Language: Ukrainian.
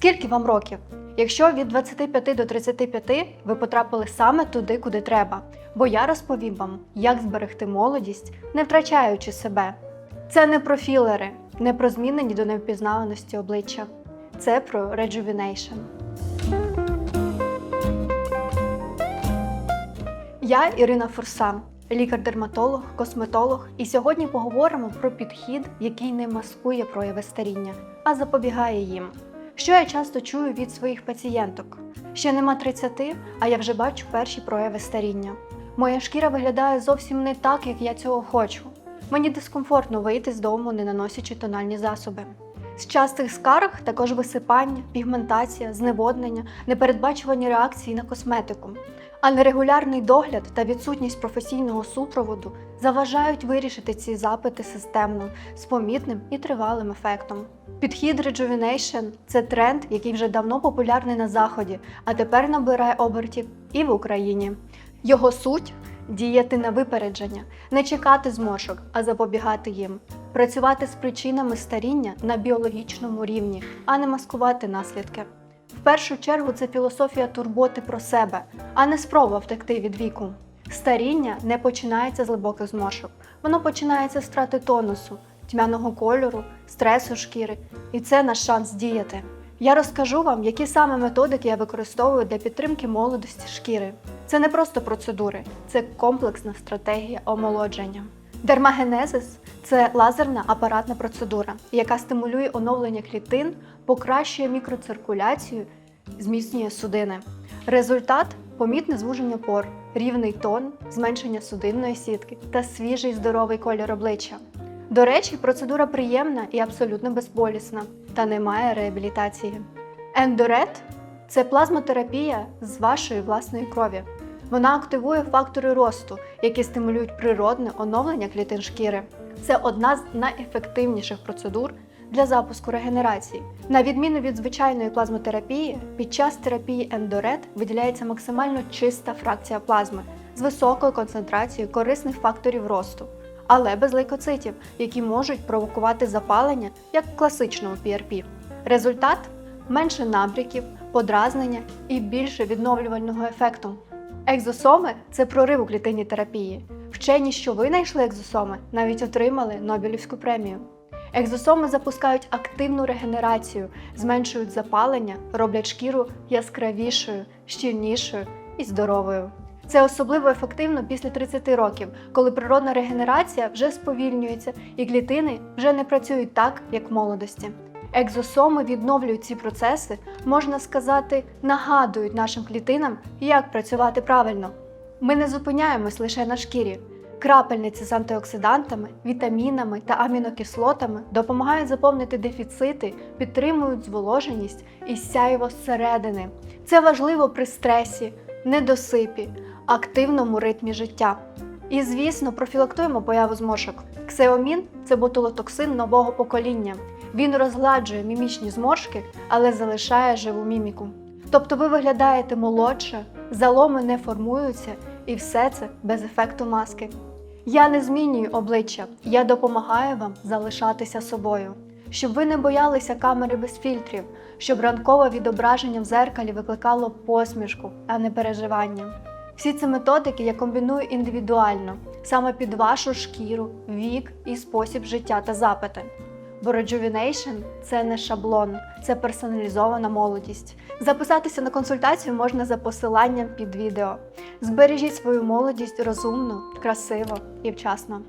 Скільки вам років? Якщо від 25 до 35 ви потрапили саме туди, куди треба, бо я розповім вам, як зберегти молодість, не втрачаючи себе. Це не про філери, не про змінені до невпізнаваності обличчя. Це про rejuvenation. Я Ірина Фурса, лікар-дерматолог, косметолог, і сьогодні поговоримо про підхід, який не маскує прояви старіння, а запобігає їм. Що я часто чую від своїх пацієнток? Ще нема 30, а я вже бачу перші прояви старіння. Моя шкіра виглядає зовсім не так, як я цього хочу. Мені дискомфортно вийти з дому, не наносячи тональні засоби. З частих скарг також висипання, пігментація, зневоднення, непередбачувані реакції на косметику. А нерегулярний догляд та відсутність професійного супроводу заважають вирішити ці запити системно з помітним і тривалим ефектом. Підхід Rejuvenation – це тренд, який вже давно популярний на заході, а тепер набирає обертів і в Україні. Його суть діяти на випередження, не чекати зморшок, а запобігати їм, працювати з причинами старіння на біологічному рівні, а не маскувати наслідки. В першу чергу це філософія турботи про себе, а не спроба втекти від віку. Старіння не починається з глибоких зморшок, воно починається з втрати тонусу, тьмяного кольору, стресу шкіри, і це наш шанс діяти. Я розкажу вам, які саме методики я використовую для підтримки молодості шкіри. Це не просто процедури, це комплексна стратегія омолодження. Дермагенезис це лазерна апаратна процедура, яка стимулює оновлення клітин, покращує мікроциркуляцію, зміцнює судини. Результат помітне звуження пор, рівний тон, зменшення судинної сітки та свіжий здоровий колір обличчя. До речі, процедура приємна і абсолютно безболісна та не має реабілітації. Ендорет це плазмотерапія з вашої власної крові. Вона активує фактори росту, які стимулюють природне оновлення клітин шкіри. Це одна з найефективніших процедур для запуску регенерації. На відміну від звичайної плазмотерапії, під час терапії ендорет виділяється максимально чиста фракція плазми з високою концентрацією корисних факторів росту, але без лейкоцитів, які можуть провокувати запалення, як в класичному PRP. Результат менше набряків, подразнення і більше відновлювального ефекту. Екзосоми це прорив у клітинній терапії. Вчені, що винайшли екзосоми, навіть отримали Нобелівську премію. Екзосоми запускають активну регенерацію, зменшують запалення, роблять шкіру яскравішою, щільнішою і здоровою. Це особливо ефективно після 30 років, коли природна регенерація вже сповільнюється і клітини вже не працюють так, як в молодості. Екзосоми відновлюють ці процеси, можна сказати, нагадують нашим клітинам, як працювати правильно. Ми не зупиняємось лише на шкірі. Крапельниці з антиоксидантами, вітамінами та амінокислотами допомагають заповнити дефіцити, підтримують зволоженість і сяйво зсередини. Це важливо при стресі, недосипі, активному ритмі життя. І, звісно, профілактуємо появу зморшок. Ксеомін це ботулотоксин нового покоління. Він розгладжує мімічні зморшки, але залишає живу міміку. Тобто ви виглядаєте молодше, заломи не формуються, і все це без ефекту маски. Я не змінюю обличчя, я допомагаю вам залишатися собою, щоб ви не боялися камери без фільтрів, щоб ранкове відображення в зеркалі викликало посмішку, а не переживання. Всі ці методики я комбіную індивідуально, саме під вашу шкіру, вік і спосіб життя та запити. Бо Rejuvenation – це не шаблон, це персоналізована молодість. Записатися на консультацію можна за посиланням під відео. Збережіть свою молодість розумно, красиво і вчасно.